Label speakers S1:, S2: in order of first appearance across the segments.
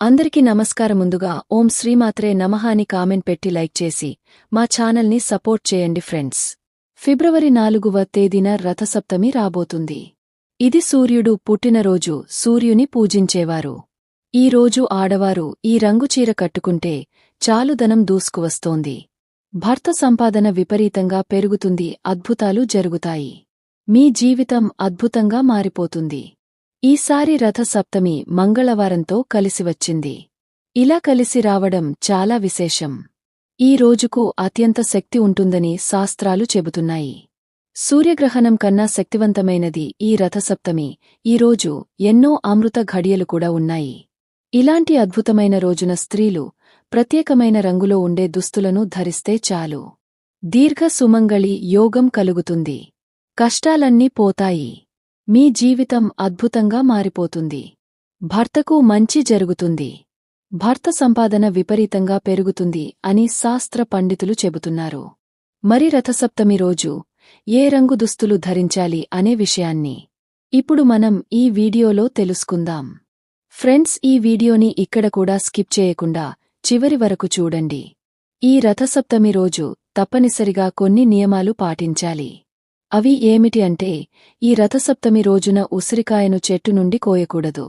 S1: అందరికీ నమస్కారం ముందుగా ఓం శ్రీమాత్రే నమః అని కామెంట్ పెట్టి లైక్ చేసి మా ఛానల్ని సపోర్ట్ చేయండి ఫ్రెండ్స్. ఫిబ్రవరి నాలుగువ తేదీన రథసప్తమి రాబోతుంది. ఇది సూర్యుడు పుట్టినరోజు సూర్యుని పూజించేవారు. ఈ రోజు ఆడవారు ఈ రంగు చీర కట్టుకుంటే చాలు ధనం దూసుకువస్తోంది. భర్త సంపాదన విపరీతంగా పెరుగుతుంది అద్భుతాలు జరుగుతాయి. మీ జీవితం అద్భుతంగా మారిపోతుంది. ఈసారి రథసప్తమి మంగళవారంతో కలిసివచ్చింది ఇలా కలిసి రావడం చాలా విశేషం. ఈ రోజుకు అత్యంత శక్తి ఉంటుందని శాస్త్రాలు చెబుతున్నాయి. సూర్యగ్రహణం కన్నా శక్తివంతమైనది ఈ రథసప్తమి. ఈరోజు ఎన్నో అమృత ఘడియలు కూడా ఉన్నాయి. ఇలాంటి అద్భుతమైన రోజున స్త్రీలు ప్రత్యేకమైన రంగులో ఉండే దుస్తులను ధరిస్తే చాలు. దీర్ఘ సుమంగళి యోగం కలుగుతుంది. కష్టాలన్నీ పోతాయి. మీ జీవితం అద్భుతంగా మారిపోతుంది. భర్తకు మంచి జరుగుతుంది. భర్త సంపాదన విపరీతంగా పెరుగుతుంది అని శాస్త్ర పండితులు చెబుతున్నారు. మరి రథసప్తమి రోజు ఏ రంగు దుస్తులు ధరించాలి అనే విషయాన్ని ఇప్పుడు మనం ఈ వీడియోలో తెలుసుకుందాం. ఫ్రెండ్స్ ఈ వీడియోని ఇక్కడ కూడా స్కిప్ చేయకుండా చివరి వరకు చూడండి. ఈ రథసప్తమి రోజు తప్పనిసరిగా కొన్ని నియమాలు పాటించాలి. అవి ఏమిటి అంటే ఈ రథసప్తమి రోజున ఉసిరికాయను చెట్టు నుండి కోయకూడదు.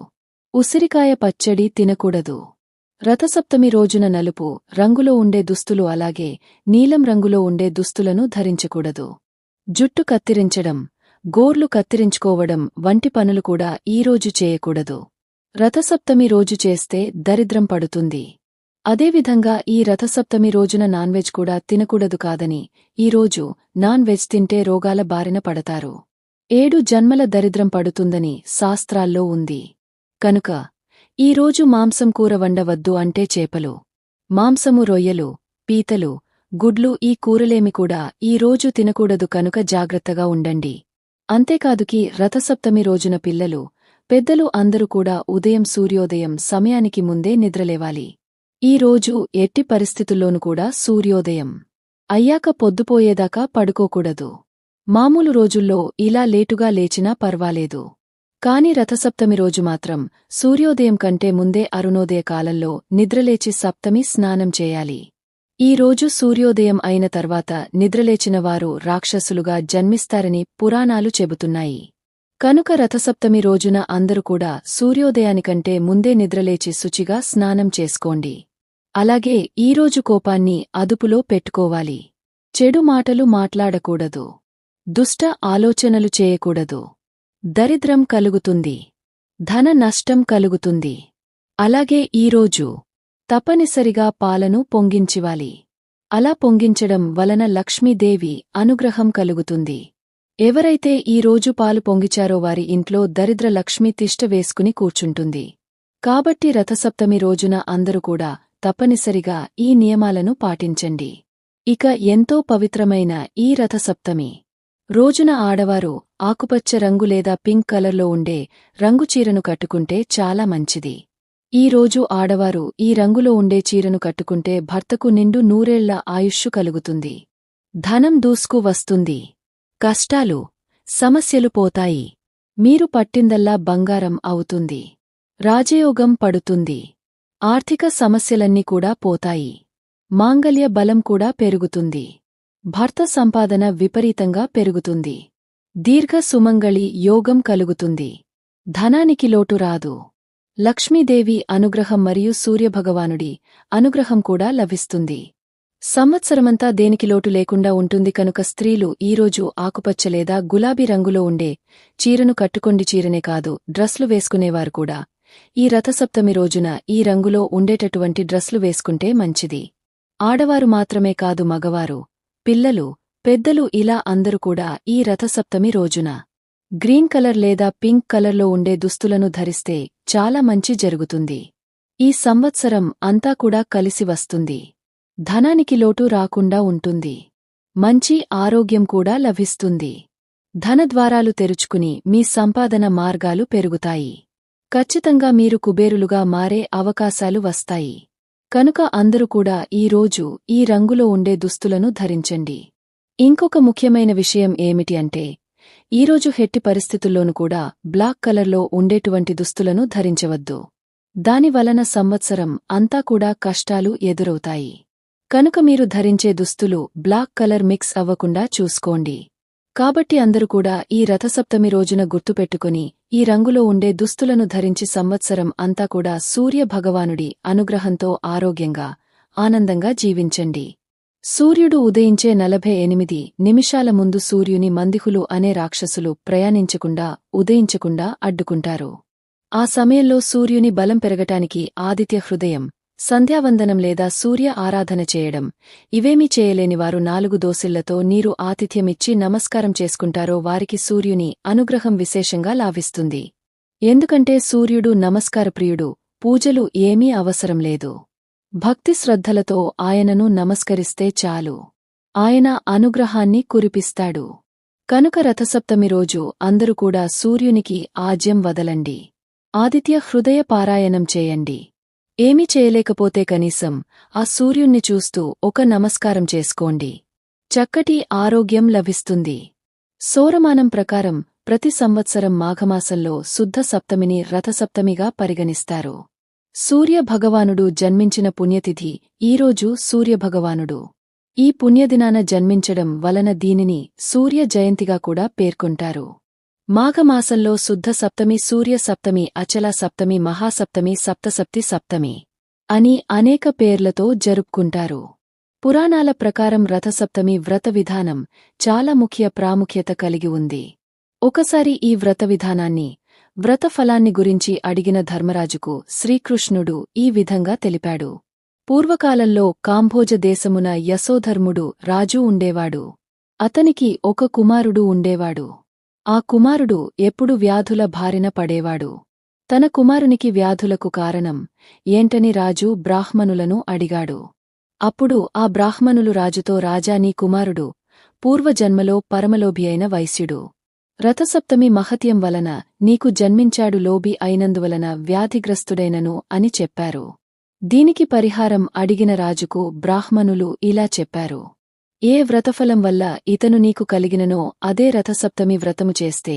S1: ఉసిరికాయ పచ్చడి తినకూడదు. రథసప్తమి రోజున నలుపు రంగులో ఉండే దుస్తులు అలాగే నీలం రంగులో ఉండే దుస్తులను ధరించకూడదు. జుట్టు కత్తిరించడం గోర్లు కత్తిరించుకోవడం వంటి పనులు కూడా ఈరోజు చేయకూడదు. రథసప్తమి రోజు చేస్తే దరిద్రం పడుతుంది. అదేవిధంగా ఈ రథసప్తమి రోజున నాన్ వెజ్ కూడా తినకూడదు కాదని ఈరోజు నాన్ వెజ్ తింటే రోగాల బారిన పడతారు. ఏడు జన్మల దరిద్రం పడుతుందని శాస్త్రాల్లో ఉంది. కనుక ఈరోజు మాంసం కూర వండవద్దు అంటే చేపలు మాంసము రొయ్యలు పీతలు గుడ్లు ఈ కూరలేమి కూడా ఈరోజు తినకూడదు కనుక జాగ్రత్తగా ఉండండి. అంతేకాదుకి రథసప్తమి రోజున పిల్లలు పెద్దలు అందరూ కూడా ఉదయం సూర్యోదయం సమయానికి ముందే నిద్రలేవాలి. ఈ రోజు ఎట్టి పరిస్థితుల్లోనూ కూడా సూర్యోదయం. అయ్యాక పొద్దుపోయేదాకా పడుకోకూడదు. మామూలు రోజుల్లో ఇలా లేటుగా లేచినా పర్వాలేదు. కాని రథసప్తమి రోజు మాత్రం సూర్యోదయం కంటే ముందే అరుణోదయ కాలంలో నిద్రలేచి సప్తమి స్నానం చేయాలి. ఈ రోజు సూర్యోదయం అయిన తర్వాత నిద్రలేచిన వారు రాక్షసులుగా జన్మిస్తారని పురాణాలు చెబుతున్నాయి. కనుక రథసప్తమి రోజున అందరూ కూడా సూర్యోదయానికంటే ముందే నిద్రలేచి శుచిగా స్నానం చేసుకోండి. అలాగే ఈరోజు కోపాన్ని అదుపులో పెట్టుకోవాలి. చెడు మాటలు మాట్లాడకూడదు. దుష్ట ఆలోచనలు చేయకూడదు. దరిద్రం కలుగుతుంది. ధన నష్టం కలుగుతుంది. అలాగే ఈరోజు తప్పనిసరిగా పాలను పొంగించివాలి. అలా పొంగించడం వలన లక్ష్మీదేవి అనుగ్రహం కలుగుతుంది. ఎవరైతే ఈరోజు పాలు పొంగిచారో వారి ఇంట్లో దరిద్ర లక్ష్మీ తిష్ట వేసుకుని కూర్చుంటుంది. కాబట్టి రథసప్తమి రోజున అందరూ కూడా తప్పనిసరిగా ఈ నియమాలను పాటించండి. ఇక ఎంతో పవిత్రమైన ఈ రథసప్తమి. రోజున ఆడవారు ఆకుపచ్చ రంగు లేదా పింక్ కలర్లో ఉండే రంగు చీరను కట్టుకుంటే చాలా మంచిది. ఈ రోజు ఆడవారు ఈ రంగులో ఉండే చీరను కట్టుకుంటే భర్తకు నిండు నూరేళ్ళ ఆయుష్షు కలుగుతుంది. ధనం దూసుకు వస్తుంది. కష్టాలు సమస్యలు పోతాయి. మీరు పట్టిందల్లా బంగారం అవుతుంది. రాజయోగం పడుతుంది. ఆర్థిక సమస్యలన్నీ కూడా పోతాయి. మాంగల్య బలం కూడా పెరుగుతుంది. భర్త సంపాదన విపరీతంగా పెరుగుతుంది. దీర్ఘ సుమంగళి యోగం కలుగుతుంది. ధనానికి లోటు రాదు. లక్ష్మీదేవి అనుగ్రహం మరియు సూర్యభగవానుడి అనుగ్రహం కూడా లభిస్తుంది. సంవత్సరమంతా దేనికి లోటు లేకుండా ఉంటుంది కనుక స్త్రీలు ఈరోజు ఆకుపచ్చ లేదా గులాబీ రంగులో ఉండే చీరను కట్టుకొండి చీరనే కాదు డ్రస్లు వేసుకునేవారు కూడా. ఈ రథసప్తమి రోజున ఈ రంగులో ఉండేటటువంటి డ్రస్లు వేసుకుంటే మంచిది. ఆడవారు మాత్రమే కాదు మగవారు పిల్లలు పెద్దలు ఇలా అందరూ కూడా ఈ రథసప్తమి రోజున. గ్రీన్ కలర్ లేదా పింక్ కలర్లో ఉండే దుస్తులను ధరిస్తే చాలా మంచి జరుగుతుంది. ఈ సంవత్సరం అంతా కూడా కలిసి వస్తుంది. ధనానికి లోటు రాకుండా ఉంటుంది. మంచి ఆరోగ్యం కూడా లభిస్తుంది. ధనద్వారాలు తెరుచుకుని మీ సంపాదన మార్గాలు పెరుగుతాయి. ఖచ్చితంగా మీరు కుబేరులుగా మారే అవకాశాలు వస్తాయి. కనుక అందరూ కూడా ఈరోజు ఈ రంగులో ఉండే దుస్తులను ధరించండి. ఇంకొక ముఖ్యమైన విషయం ఏమిటి అంటే ఈరోజు హెట్టి పరిస్థితుల్లోనూ కూడా బ్లాక్ కలర్లో ఉండేటువంటి దుస్తులను ధరించవద్దు. దానివలన సంవత్సరం అంతా కూడా కష్టాలు ఎదురవుతాయి. కనుక మీరు ధరించే దుస్తులు బ్లాక్ కలర్ మిక్స్ అవ్వకుండా చూసుకోండి. కాబట్టి అందరూ కూడా ఈ రథసప్తమి రోజున గుర్తుపెట్టుకుని ఈ రంగులో ఉండే దుస్తులను ధరించి సంవత్సరం అంతా కూడా సూర్య భగవానుడి అనుగ్రహంతో ఆరోగ్యంగా ఆనందంగా జీవించండి. సూర్యుడు ఉదయించే నలభై ఎనిమిది నిమిషాల ముందు సూర్యుని మందిహులు అనే రాక్షసులు ప్రయాణించకుండా ఉదయించకుండా అడ్డుకుంటారు. ఆ సమయంలో సూర్యుని బలం పెరగటానికి ఆదిత్య హృదయం సంధ్యావందనం లేదా సూర్య ఆరాధన చేయడం. ఇవేమీ చేయలేనివారు నాలుగు దోసిళ్ళతో నీరు ఆతిథ్యమిచ్చి నమస్కారం చేసుకుంటారో వారికి సూర్యుని అనుగ్రహం విశేషంగా లాభిస్తుంది. ఎందుకంటే సూర్యుడు నమస్కారప్రియుడు పూజలు ఏమీ అవసరం లేదు. భక్తి శ్రద్ధలతో ఆయనను నమస్కరిస్తే చాలు. ఆయన అనుగ్రహాన్ని కురిపిస్తాడు. కనుక రథసప్తమి రోజు అందరూ కూడా సూర్యునికి ఆజ్యం వదలండి. ఆదిత్య హృదయ పారాయణం చేయండి. ఏమీ చేయలేకపోతే కనీసం ఆ సూర్యుణ్ణి చూస్తూ ఒక నమస్కారం చేసుకోండి. చక్కటి ఆరోగ్యం లభిస్తుంది. సోరమానం ప్రకారం ప్రతి సంవత్సరం మాఘమాసంలో శుద్ధ సప్తమిని రథసప్తమిగా పరిగణిస్తారు. సూర్య భగవానుడు జన్మించిన పుణ్యతిథి ఈరోజు సూర్యభగవానుడు. ఈ పుణ్యదినాన జన్మించడం వలన దీనిని సూర్య జయంతిగా కూడా పేర్కొంటారు. మాఘమాసంలో శుద్ధ సప్తమి సూర్య సప్తమి అచల సప్తమి మహాసప్తమి సప్తసప్తి సప్తమి అని అనేక పేర్లతో జరుపుకుంటారు. పురాణాల ప్రకారం రథసప్తమి వ్రత విధానం చాలా ముఖ్య ప్రాముఖ్యత కలిగి ఉంది. ఒకసారి ఈ వ్రత విధానాన్ని వ్రత ఫలాన్ని గురించి అడిగిన ధర్మరాజుకు శ్రీకృష్ణుడు ఈ విధంగా తెలిపాడు. పూర్వకాలంలో కాంభోజ దేశమున యశోధర్ముడు రాజూ ఉండేవాడు. అతనికి ఒక కుమారుడు ఉండేవాడు. ఆ కుమారుడు ఎప్పుడు వ్యాధుల బారిన పడేవాడు. తన కుమారునికి వ్యాధులకు కారణం ఏంటని రాజు బ్రాహ్మణులను అడిగాడు. అప్పుడు ఆ బ్రాహ్మణులు రాజుతో రాజా నీ కుమారుడు పూర్వజన్మలో పరమలోభి అయిన వైశ్యుడు. రథసప్తమి మహత్యం వలన నీకు జన్మించాడు లోబి అయినందువలన వ్యాధిగ్రస్తుడైనను అని చెప్పారు. దీనికి పరిహారం అడిగిన రాజుకు బ్రాహ్మణులు ఇలా చెప్పారు. ఏ వ్రతఫలం వల్ల ఇతను నీకు కలిగిననో అదే రథసప్తమి వ్రతము చేస్తే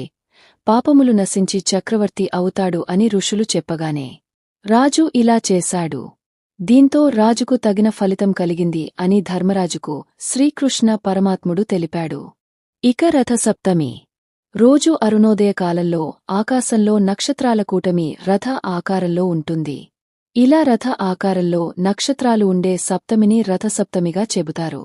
S1: పాపములు నశించి చక్రవర్తి అవుతాడు అని ఋషులు చెప్పగానే రాజు ఇలా చేశాడు. దీంతో రాజుకు తగిన ఫలితం కలిగింది అని ధర్మరాజుకు శ్రీకృష్ణ పరమాత్ముడు తెలిపాడు. ఇక రథసప్తమి. రోజు అరుణోదయ కాలంలో ఆకాశంలో నక్షత్రాల కూటమి రథ ఆకారంలో ఉంటుంది. ఇలా రథ ఆకారంలో నక్షత్రాలు ఉండే సప్తమిని రథసప్తమిగా చెబుతారు.